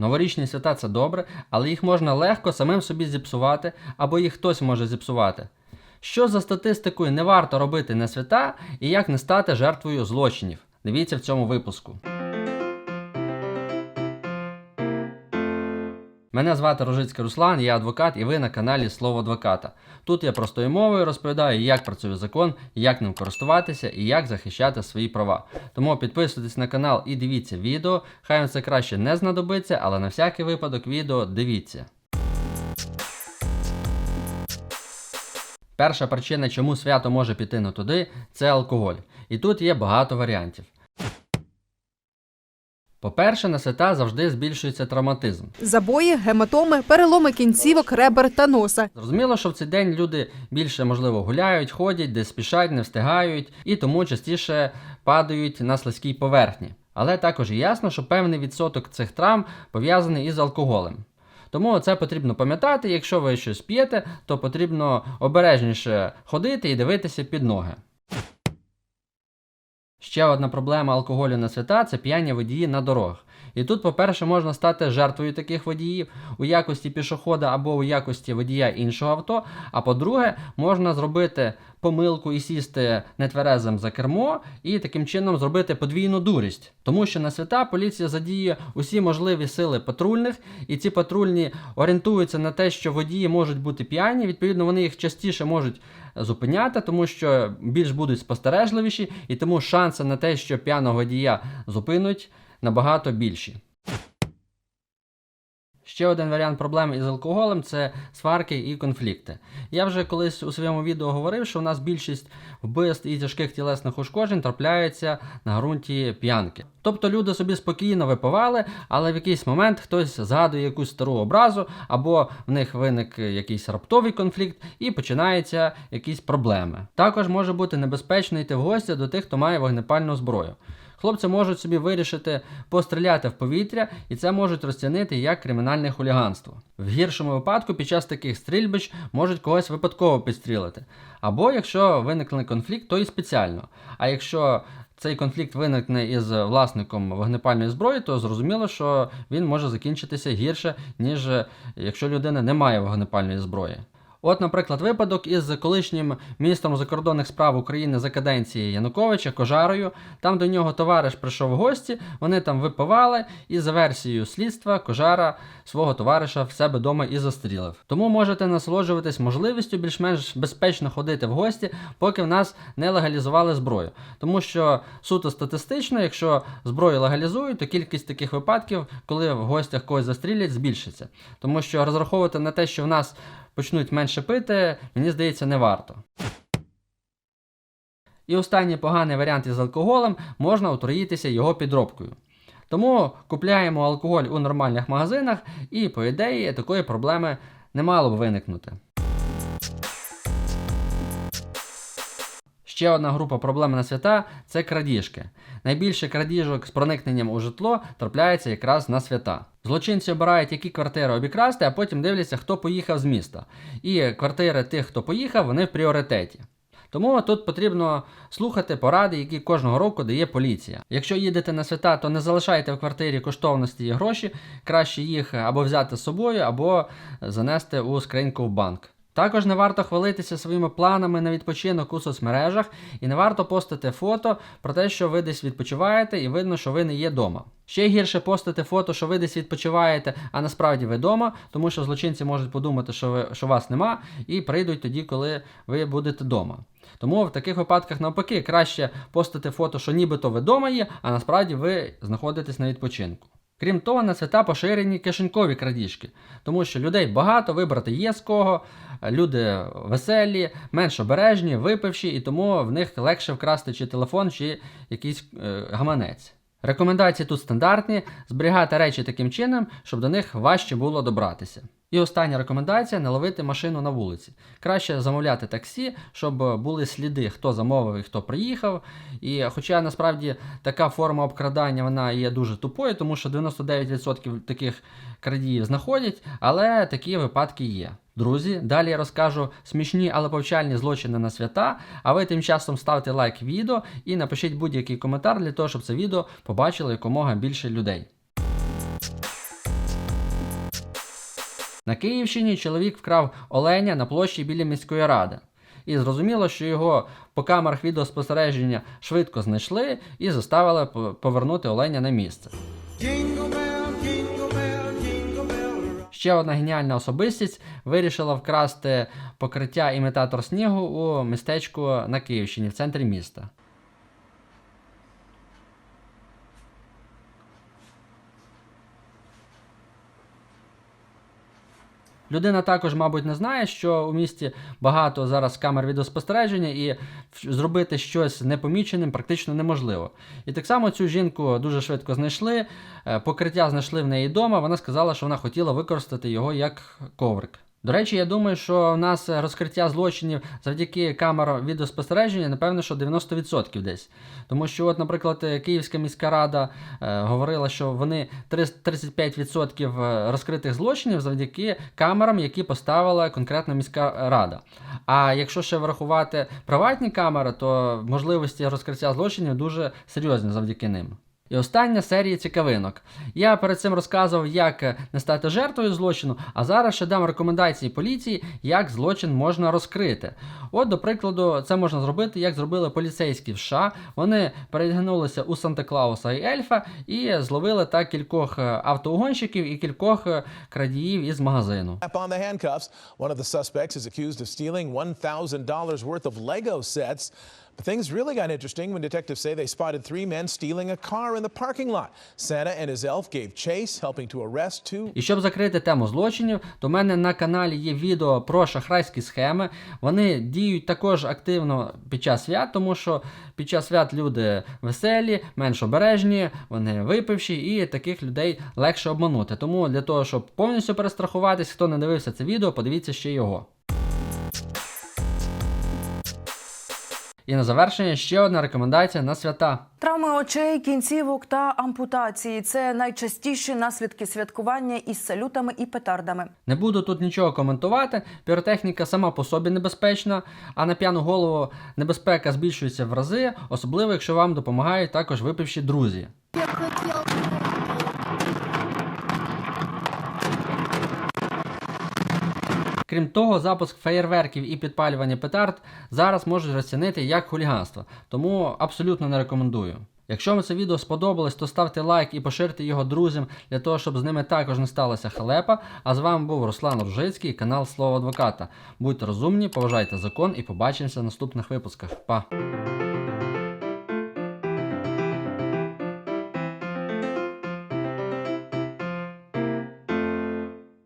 Новорічні свята це добре, але їх можна легко самим собі зіпсувати, або їх хтось може зіпсувати. Що за статистикою не варто робити на свята і як не стати жертвою злочинів? Дивіться в цьому випуску. Мене звати Рожицький Руслан, я адвокат, і ви на каналі Слово адвоката. Тут я простою мовою розповідаю, як працює закон, як ним користуватися і як захищати свої права. Тому підписуйтесь на канал і дивіться відео. Хай вам це краще не знадобиться, але на всякий випадок відео дивіться. Перша причина, чому свято може піти не туди, це алкоголь. І тут є багато варіантів. По-перше, на свята завжди збільшується травматизм. Забої, гематоми, переломи кінцівок, ребер та носа. Зрозуміло, що в цей день люди більше можливо гуляють, ходять, десь спішать, не встигають і тому частіше падають на слизькій поверхні. Але також ясно, що певний відсоток цих травм пов'язаний із алкоголем. Тому це потрібно пам'ятати, якщо ви щось п'єте, то потрібно обережніше ходити і дивитися під ноги. Ще одна проблема алкоголю на свята це п'яні водії на дорогах. І тут, по-перше, можна стати жертвою таких водіїв у якості пішохода або у якості водія іншого авто. А по-друге, можна зробити помилку і сісти нетверезим за кермо, і таким чином зробити подвійну дурість. Тому що на свята поліція задіє усі можливі сили патрульних, і ці патрульні орієнтуються на те, що водії можуть бути п'яні. Відповідно, вони їх частіше можуть зупиняти, тому що більш будуть спостережливіші, і тому шанси на те, що п'яного водія зупинуть, набагато більші. Ще один варіант проблем із алкоголем це сварки і конфлікти. Я вже колись у своєму відео говорив, що у нас більшість вбивств і тяжких тілесних ушкоджень трапляються на ґрунті п'янки. Тобто люди собі спокійно випивали, але в якийсь момент хтось згадує якусь стару образу, або в них виник якийсь раптовий конфлікт, і починаються якісь проблеми. Також може бути небезпечно йти в гості до тих, хто має вогнепальну зброю. Хлопці можуть собі вирішити постріляти в повітря, і це можуть розцінити як кримінальне хуліганство. В гіршому випадку під час таких стрільбищ можуть когось випадково підстрілити. Або якщо виникне конфлікт, то і спеціально. А якщо цей конфлікт виникне із власником вогнепальної зброї, то зрозуміло, що він може закінчитися гірше, ніж якщо людина не має вогнепальної зброї. От, наприклад, випадок із колишнім міністром закордонних справ України за каденції Януковича Кожарою. Там до нього товариш прийшов в гості, вони там випивали, і за версією слідства Кожара свого товариша в себе вдома і застрілив. Тому можете насолоджуватись можливістю більш-менш безпечно ходити в гості, поки в нас не легалізували зброю. Тому що суто статистично, якщо зброю легалізують, то кількість таких випадків, коли в гостях когось застрілять, збільшиться. Тому що розраховувати на те, що в нас почнуть менше пити, мені здається, не варто. І останній поганий варіант із алкоголем можна отруїтися його підробкою. Тому купляємо алкоголь у нормальних магазинах, і, по ідеї, такої проблеми не мало б виникнути. Ще одна група проблем на свята це крадіжки. Найбільше крадіжок з проникненням у житло трапляється якраз на свята. Злочинці обирають, які квартири обікрасти, а потім дивляться, хто поїхав з міста. І квартири тих, хто поїхав, вони в пріоритеті. Тому тут потрібно слухати поради, які кожного року дає поліція. Якщо їдете на свята, то не залишайте в квартирі коштовності і гроші, краще їх або взяти з собою, або занести у скриньку в банк. Також не варто хвалитися своїми планами на відпочинок у соцмережах і не варто постити фото про те, що ви десь відпочиваєте, і видно, що ви не є вдома. Ще гірше постити фото, що ви десь відпочиваєте, а насправді ви вдома, тому що злочинці можуть подумати, що ви що вас нема, і прийдуть тоді, коли ви будете вдома. Тому в таких випадках навпаки краще постити фото, що нібито ви вдома є, а насправді ви знаходитесь на відпочинку. Крім того, на свята поширені кишенькові крадіжки, тому що людей багато, вибрати є з кого, люди веселі, менш обережні, випивші, і тому в них легше вкрасти чи телефон, чи якийсь е, гаманець. Рекомендації тут стандартні: зберігати речі таким чином, щоб до них важче було добратися. І остання рекомендація не ловити машину на вулиці. Краще замовляти таксі, щоб були сліди, хто замовив і хто приїхав. І хоча насправді така форма обкрадання вона є дуже тупою, тому що 99% таких крадіїв знаходять, але такі випадки є. Друзі, далі я розкажу смішні, але повчальні злочини на свята. А ви тим часом ставте лайк відео і напишіть будь-який коментар для того, щоб це відео побачило якомога більше людей. На Київщині чоловік вкрав оленя на площі біля міської ради. І зрозуміло, що його по камерах відеоспостереження швидко знайшли і заставили повернути оленя на місце. Ще одна геніальна особистість вирішила вкрасти покриття імітатор снігу у містечку на Київщині в центрі міста. Людина також, мабуть, не знає, що у місті багато зараз камер відеоспостереження, і зробити щось непоміченим практично неможливо. І так само цю жінку дуже швидко знайшли. е, Покриття знайшли в неї вдома. Вона сказала, що вона хотіла використати його як коврик. До речі, я думаю, що в нас розкриття злочинів завдяки камерам відеоспостереження, напевно, що 90% десь. Тому що, от, наприклад, Київська міська рада е, говорила, що вони 30 35% е, розкритих злочинів завдяки камерам, які поставила конкретна міська рада. А якщо ще врахувати приватні камери, то можливості розкриття злочинів дуже серйозні завдяки ним. І остання серія цікавинок. Я перед цим розказував, як е, не стати жертвою злочину, а зараз ще дам рекомендації поліції, як злочин можна розкрити. От, до прикладу, це можна зробити, як зробили поліцейські в США. Вони передягнулися у Санта-Клауса і Ельфа і зловили так кількох е, автоугонщиків і кількох е, крадіїв із магазину. One of the suspects is accused of stealing $1,000 worth of Lego sets. Things really got interesting when detectives say they spotted three men stealing a car in the parking lot. Santa and his elf gave chase, helping to arrest two І щоб закрити тему злочинів, то в мене на каналі є відео про шахрайські схеми. Вони діють також активно під час свят, тому що під час свят люди веселі, менш обережні, вони випивші, і таких людей легше обманути. Тому для того, щоб повністю перестрахуватись, хто не дивився це відео, подивіться ще його. І на завершення ще одна рекомендація на свята. Травми очей, кінцівок та ампутації це найчастіші наслідки святкування із салютами і петардами. Не буду тут нічого коментувати. Піротехніка сама по собі небезпечна, а на п'яну голову небезпека збільшується в рази, особливо якщо вам допомагають також випивші друзі. Крім того, запуск феєрверків і підпалювання петард зараз можуть розцінити як хуліганство, тому абсолютно не рекомендую. Якщо вам це відео сподобалось, то ставте лайк і поширте його друзям для того, щоб з ними також не сталася халепа. А з вами був Руслан Ружицький, канал Слово Адвоката. Будьте розумні, поважайте закон і побачимося в наступних випусках. Па!